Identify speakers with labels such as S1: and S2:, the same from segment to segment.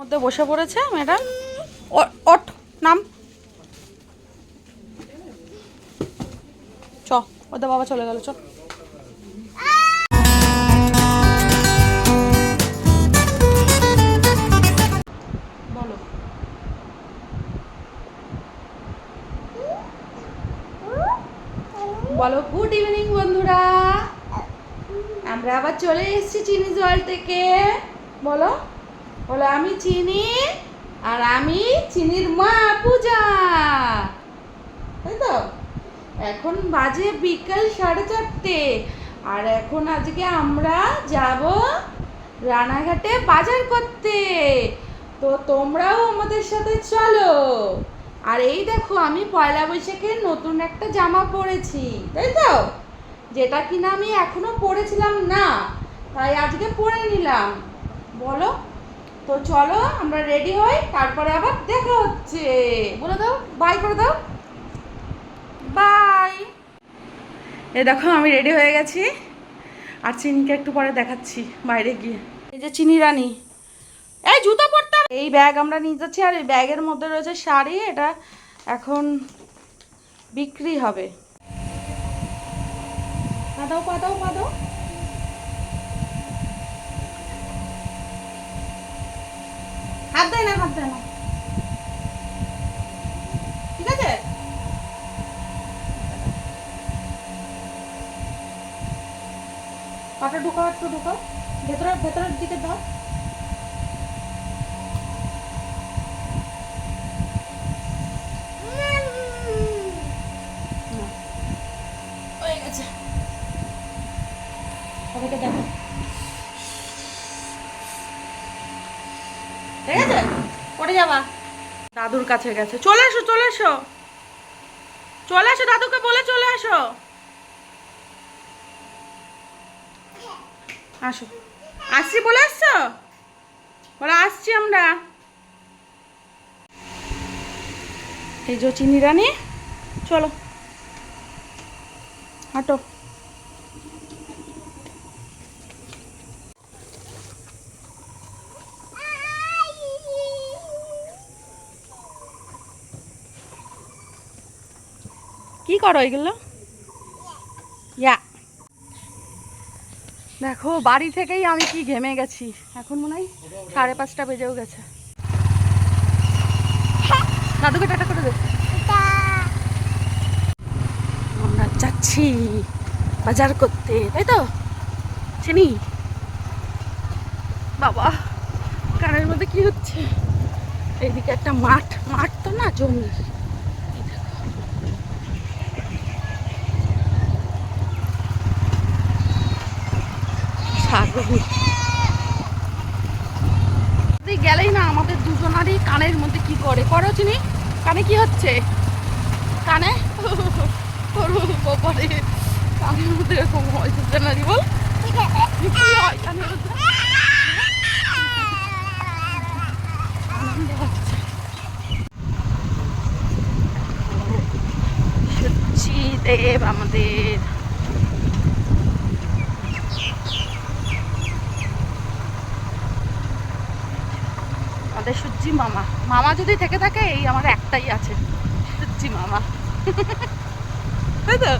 S1: মধ্যে বসে পড়েছে ম্যাডাম। ওঠ নাম। চ ওদের বাবা চলে গেল চ। বলো। বলো গুড ইভিনিং বন্ধুরা। আমরা আবার চলে এসেছি চিনি জল থেকে। বলো। বলো, আমি চিনি আর আমি চিনির মা পূজা। তাই তো এখন বাজে বিকাল সাড়ে চারটে আর এখন আজকে আমরা যাব রানাঘাটে বাজার করতে। তো তোমরাও আমাদের সাথে চলো। আর এই দেখো, আমি পয়লা বৈশাখে নতুন একটা জামা পরেছি তাই তো যেটা কিনা আমি এখনও পরেছিলাম না, তাই আজকে পরে নিলাম। বলো তো চলো, আমরা রেডি হই, তারপরে আবার দেখা হচ্ছে। বলে দাও বাই করে দাও। বাই এই দেখো, আমি রেডি হয়ে গেছি। আর চিনিকে একটু পরে দেখাচ্ছি, বাইরে গিয়ে। এই যে চিনি রানী। এই জুতো পরতে এই ব্যাগ আমরা নিয়ে যাচ্ছি, আর এই ব্যাগের মধ্যে রয়েছে শাড়ি, এটা এখন বিক্রি হবে। পা দাও পা দাও পা দাও হাত দেয় না হাত দেয় না। ঠিক আছে? পাটা ঢুকাও, একটু ঢুকাও। ভেতরের ভেতরের দিকে দাও না। হয়ে গেছে সবাইকে দেখো ঠিক আছে পড়ে যাবা দাদুর কাছে গেছে। চলে এসো চলে এসো। চলে এসো, দাদুকে বলে চলে এসো। আসো। আসছি বলে আসছো বলে আসছি আমরা। এই যে চিনি রানী, চলো। হাঁটো। কি করো এগুলো? ইয়া। দেখো, বাড়ি থেকেই আমি কি ঘেমে গেছি। এখন মনে হয় সাড়ে পাঁচটা বেজেও গেছে। দাদুকে টাটা করে দে। আমরা যাচ্ছি বাজার করতে, তাই তো? চিনি? বাবা, কানের মধ্যে কি হচ্ছে? এইদিকে একটা মাঠ মাঠ তো না জমি ছাগল গেলেই না আমাদের দুজনারই কানের মধ্যে কি করে করো চিনি। কানে কি হচ্ছে? কানে? বাবারে কানের মধ্যে এরকম হয় দুজনারই বল? হয়, কানের মধ্যে? দেব আমাদের। আমাদের সূর্যি মামা। মামা যদি থেকে থাকে, এই আমার একটাই আছে। সূর্যি মামা। তাই তো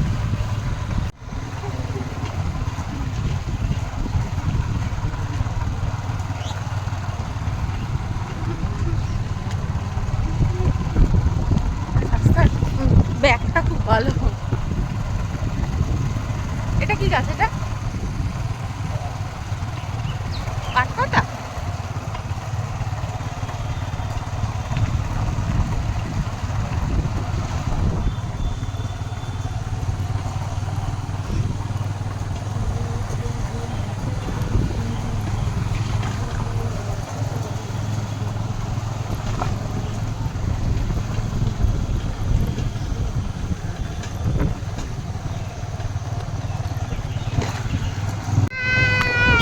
S1: রাস্তার উম, ব্যাগটা খুব ভালো এটা কি গাছ এটা পাটপাতা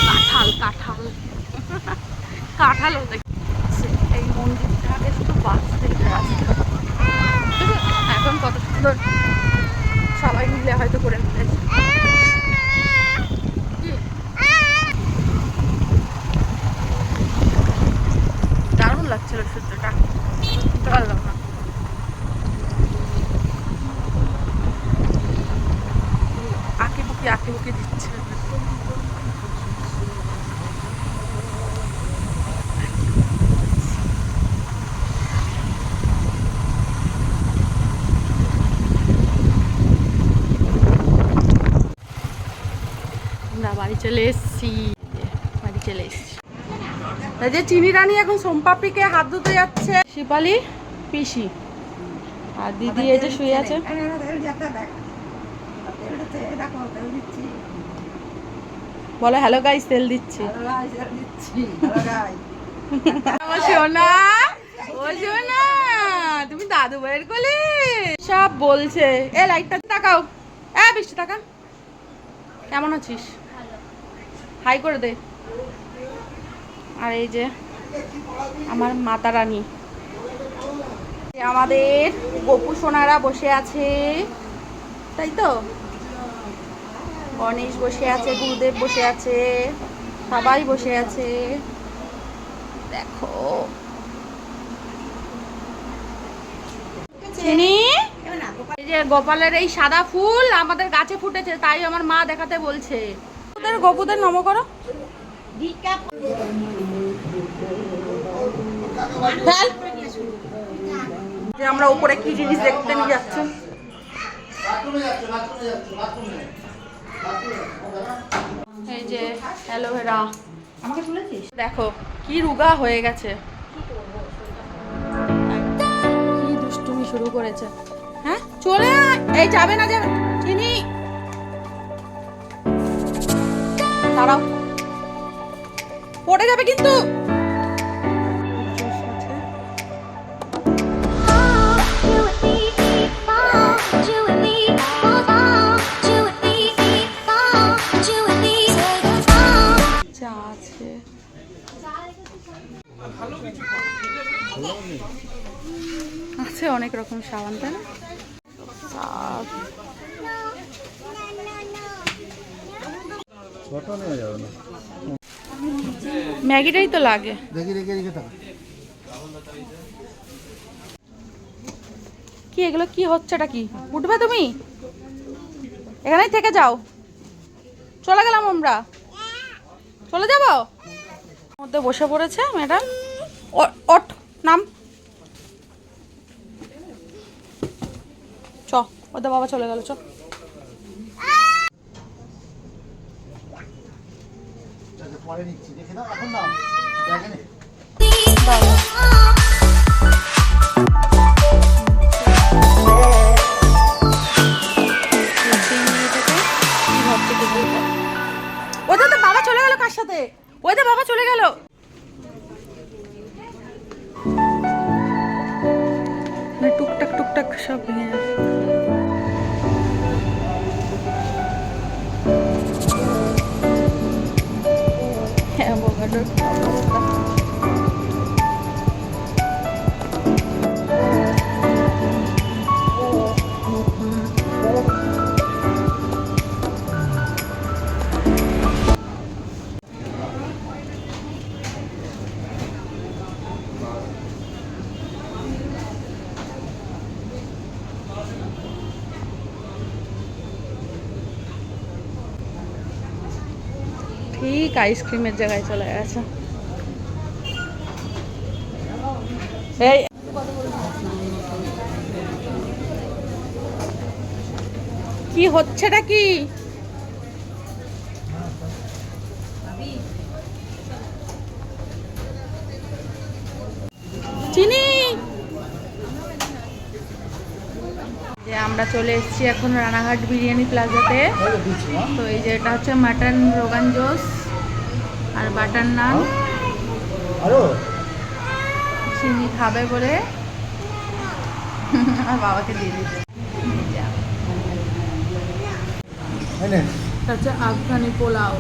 S1: কাঁঠাল কাঁঠাল দেখছে এই মন্দিরটা আগে শুধু বাস থেকে রাস্তা এখন কত সুন্দর। সবাই মিলে হয়তো করে ফেলেছে? দাঁড়াও লাগছিল সূর্যটা। পারলাম না আঁকি বুকি আঁকি বুকি দিচ্ছে আমরা বাড়ি চলে এসেছি বাড়ি চলে এসেছি। যে চিনি রানী এখন সোমপাপড়িকে হাত ধুতে যাচ্ছে। শিপালি, পিসি। আর দিদি এই যে শুয়ে আছে। বলো হ্যালো গাইস তেল দিচ্ছি। সোনা, ও সোনা, তুমি দাদু ভাইয়ের কোলে? সব বলছে। এ লাইটটা তাকাও। এ বৃষ্টি তাকা কেমন আছিস? হাই করে দে। আর এই যে আমার মাতা রানী। আমাদের গপু সোনারা বসে আছে। তাই তো? গণেশ বসে আছে, গুরুদেব বসে আছে, সবাই বসে আছে। দেখো। চিনি এই যে গোপালের এই সাদা ফুল আমাদের গাছে ফুটেছে, তাই আমার মা দেখাতে বলছে। ওদের গপুদের নম করো। যে আমরা উপরে কি জিনিস দেখতে নিয়ে যাচ্ছি? এই যে অ্যালোভেরা
S2: আমাকে তুলেছিস?
S1: দেখো কি রুগা হয়ে গেছে। কি দুষ্টুমি শুরু করেছে। হ্যাঁ? চলে এই যাবে না যাবে চিনি। দাঁড়াও। পড়ে যাবে কিন্তু। আছে অনেক রকম সাবান তাই না?
S3: ছোট নেওয়া যাবে না
S1: ম্যাগিটাই তো লাগে।
S3: দেখি দেখি দেখি থাক
S1: কি এগুলো কি হচ্ছেটা কি? উঠবে তুমি? এখানেই থেকে যাও। চলে গেলাম আমরা। চলে যাব? মধ্যে বসে পড়েছে ম্যাডাম। ওঠ নাম। চ ওদের বাবা চলে গেল চ।
S3: পরে নিচ্ছি। দেখে দাও এখন নে।
S1: ওদের তো বাবা চলে গেল কার সাথে? ওদের বাবা চলে গেল। মানে টুকটাক টুকটাক সব ভেঙে যাচ্ছে হ্যাঁ বোকাটোর ঠিক আইসক্রিমের জায়গায় চলে গেছে। কি হচ্ছেটা কি? চিনি। যে আমরা চলে এসেছি এখন রানাঘাট বিরিয়ানি প্লাজাতে। তো এই যে এটা হচ্ছে মাটন রোগান জোস। আর বাটার নান। চিনি খাবে বলে। আর বাবাকে দিয়ে হচ্ছে আফগানি পোলাও।